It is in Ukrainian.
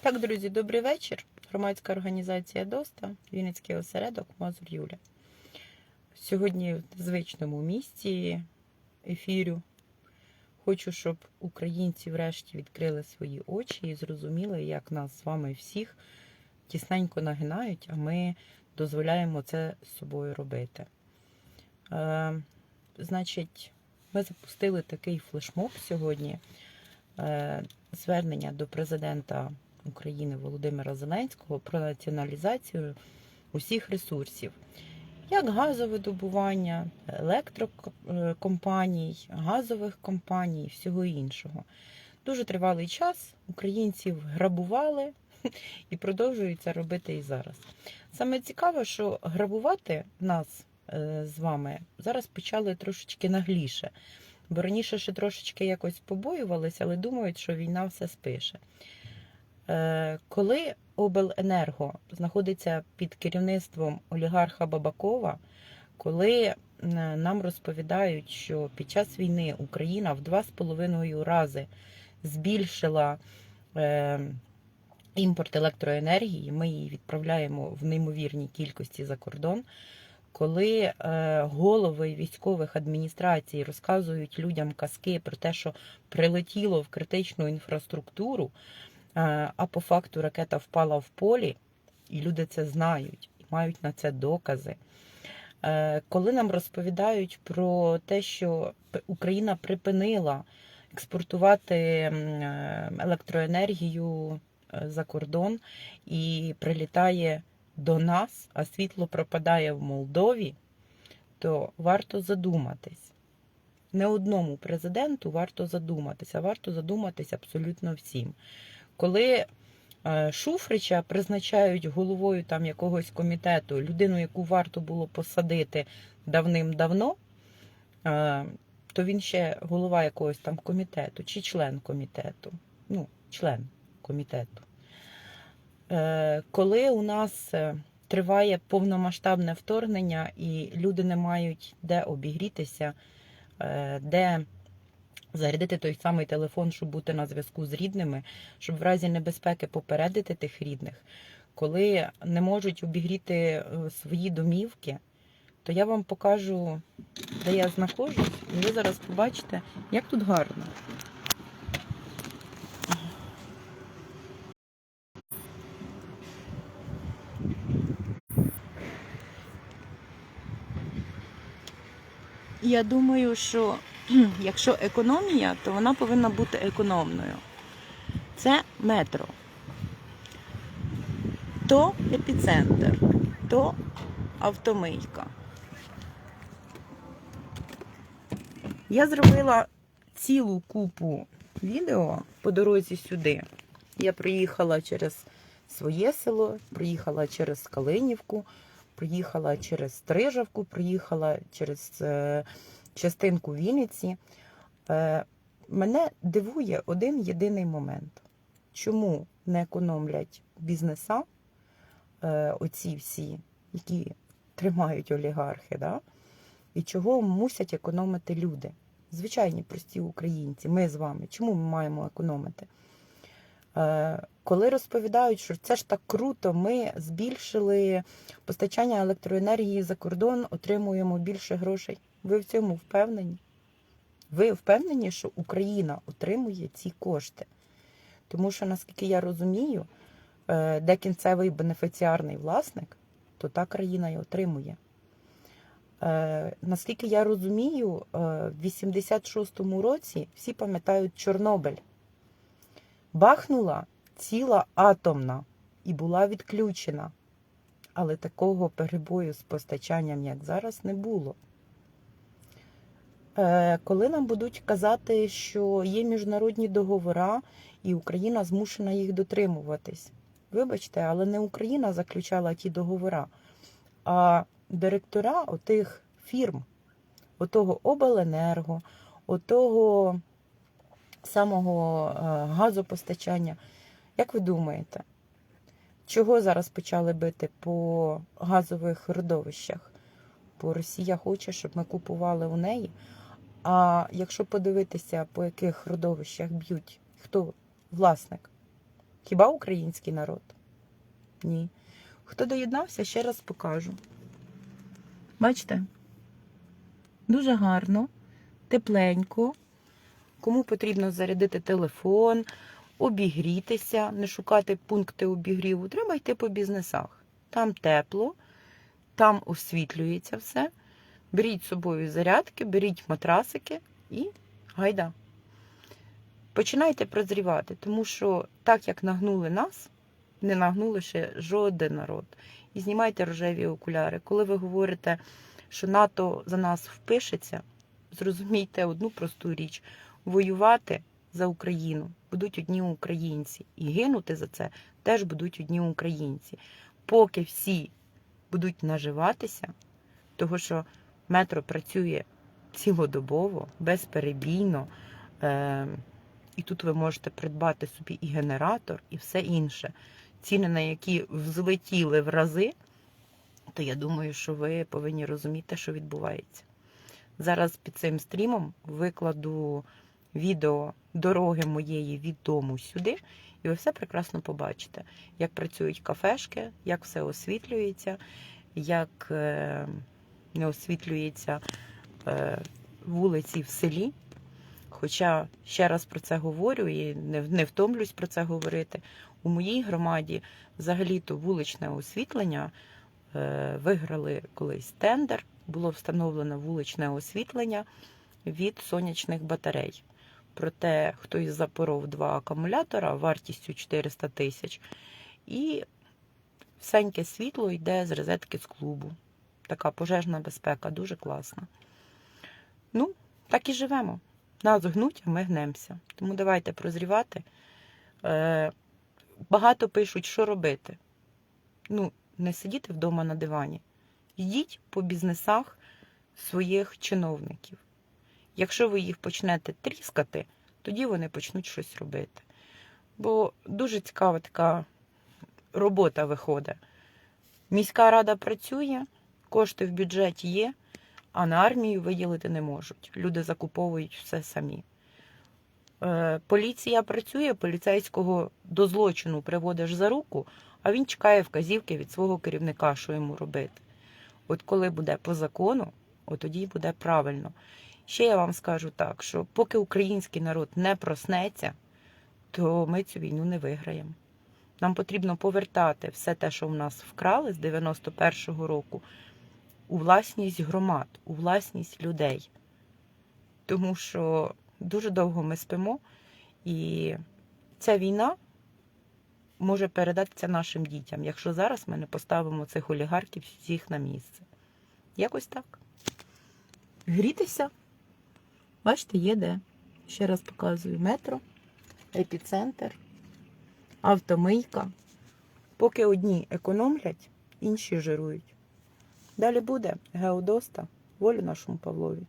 Так, друзі, добрий вечір. Громадська організація ДОСТА, Вінницький осередок Мазур Юля. Сьогодні в звичному місці ефірю. Хочу, щоб українці врешті відкрили свої очі і зрозуміли, як нас з вами всіх тісненько нагинають, а ми дозволяємо це з собою робити. Е, значить, ми запустили такий флешмоб сьогодні. Е, звернення до президента України Володимира Зеленського про націоналізацію усіх ресурсів, як газовидобування, електрокомпаній, газових компаній, всього іншого. Дуже тривалий час українців грабували і продовжують це робити і зараз. Саме цікаве, що грабувати нас е, з вами зараз почали трошечки нагліше. Бо раніше ще трошечки якось побоювалися, але думають, що війна все спише. Е, Коли обленерго знаходиться під керівництвом олігарха Бабакова, коли е, нам розповідають, що під час війни Україна в два з половиною рази збільшила е, імпорт електроенергії, ми її відправляємо в неймовірній кількості за кордон коли голови військових адміністрацій розказують людям казки про те, що прилетіло в критичну інфраструктуру, а по факту ракета впала в полі, і люди це знають і мають на це докази. Е, коли нам розповідають про те, що Україна припинила експортувати е, електроенергію е, за кордон і прилітає до нас, а світло пропадає в Молдові, то варто задуматись. Не одному президенту варто задуматися, варто задуматись абсолютно всім. Коли е, Шуфрича призначають головою там якогось комітету, людину, яку варто було посадити давним-давно, е, то він ще голова якогось там комітету чи член комітету. Ну, член комітету. Е, коли у нас триває повномасштабне вторгнення і люди не мають де обігрітися, де зарядити той самий телефон, щоб бути на зв'язку з рідними, щоб в разі небезпеки попередити тих рідних, коли не можуть обігріти свої домівки, то я вам покажу, де я знаходжусь, і ви зараз побачите, як тут гарно. Я думаю, що якщо економія, то вона повинна бути економною. Це метро. То епіцентр, то автомийка. Я зробила цілу купу відео по дорозі сюди. Я приїхала через своє село, приїхала через Калинівку, приїхала через Стрижавку, приїхала через е, частинку Вінниці. Е, мене дивує один єдиний момент. Чому не економлять бізнеса, е, оці всі, які тримають олігархи, да? і чого мусять економити люди? Звичайні прості українці, ми з вами. Чому ми маємо економити? Е, коли розповідають, що це ж так круто, ми збільшили постачання електроенергії за кордон, отримуємо більше грошей. Ви в цьому впевнені? Ви впевнені, що Україна отримує ці кошти? Тому що, наскільки я розумію, е, де кінцевий бенефіціарний власник, то та країна і отримує. Е, Наскільки я розумію, е, в 86-му році всі пам'ятають Чорнобиль. Бахнула ціла атомна і була відключена. Але такого перебою з постачанням, як зараз, не було. Е, Коли нам будуть казати, що є міжнародні договори, і Україна змушена їх дотримуватись. Вибачте, але не Україна заключала ті договори, а директора отих фірм, отого обленерго, отого самого е, газопостачання. Як ви думаєте, чого зараз почали бити по газових родовищах? Бо Росія хоче, щоб ми купували у неї. А якщо подивитися, по яких родовищах б'ють, хто власник, Хіба український народ? Ні. Хто доєднався, ще раз покажу. Бачите? Дуже гарно, тепленько. Кому потрібно зарядити телефон, обігрітися, не шукати пункти обігріву, треба йти по бізнесах. Там тепло, там освітлюється все. Беріть з собою зарядки, беріть матрасики і гайда. Починайте прозрівати, тому що так як нагнули нас, не нагнули ще жоден народ. І знімайте рожеві окуляри. Коли ви говорите, що НАТО за нас впишеться, зрозумійте одну просту річ: воювати за Україну будуть одні українці, і гинути за це теж будуть одні українці. Поки всі будуть наживатися, того що метро працює цілодобово, безперебійно. Е- і тут ви можете придбати собі і генератор, і все інше. Ціни, на які взлетіли в рази, то я думаю, що ви повинні розуміти, що відбувається. Зараз під цим стрімом викладу відео дороги моєї від дому сюди, і ви все прекрасно побачите, як працюють кафешки, як все освітлюється, як е, не освітлюється е, вулиці в селі. Хоча ще раз про це говорю і не, не втомлюсь про це говорити. У моїй громаді взагалі-то вуличне освітлення е, виграли колись тендер, було встановлено вуличне освітлення від сонячних батарей. Проте хтось запоров два акумулятора вартістю 400 тисяч, і всеньке світло йде з розетки з клубу. Така пожежна безпека, дуже класна. Ну, так і живемо. Нас гнуть, а ми гнемося. Тому давайте прозрівати. Е, Багато пишуть, що робити. Ну, не сидіти вдома на дивані. Йдіть по бізнесах своїх чиновників. Якщо ви їх почнете тріскати, тоді вони почнуть щось робити. Бо дуже цікава така робота виходить. Міська рада працює, кошти в бюджеті є а на армію виділити не можуть. Люди закуповують все самі. Е, Поліція працює, поліцейського до злочину приводиш за руку, а він чекає вказівки від свого керівника, що йому робити. От коли буде по закону, от тоді буде правильно. Ще я вам скажу так, що поки український народ не проснеться, то ми цю війну не виграємо. Нам потрібно повертати все те, що в нас вкрали з 91-го року у власність громад, у власність людей. Тому що дуже довго ми спимо, і ця війна може передатися нашим дітям, якщо зараз ми не поставимо цих олігархів всіх на місце. Якось так. Грітися. Бачите, є де. Ще раз показую метро, епіцентр, автомийка. Поки одні економлять, інші жирують. Далі буде Геодоста, волю нашому Павлові.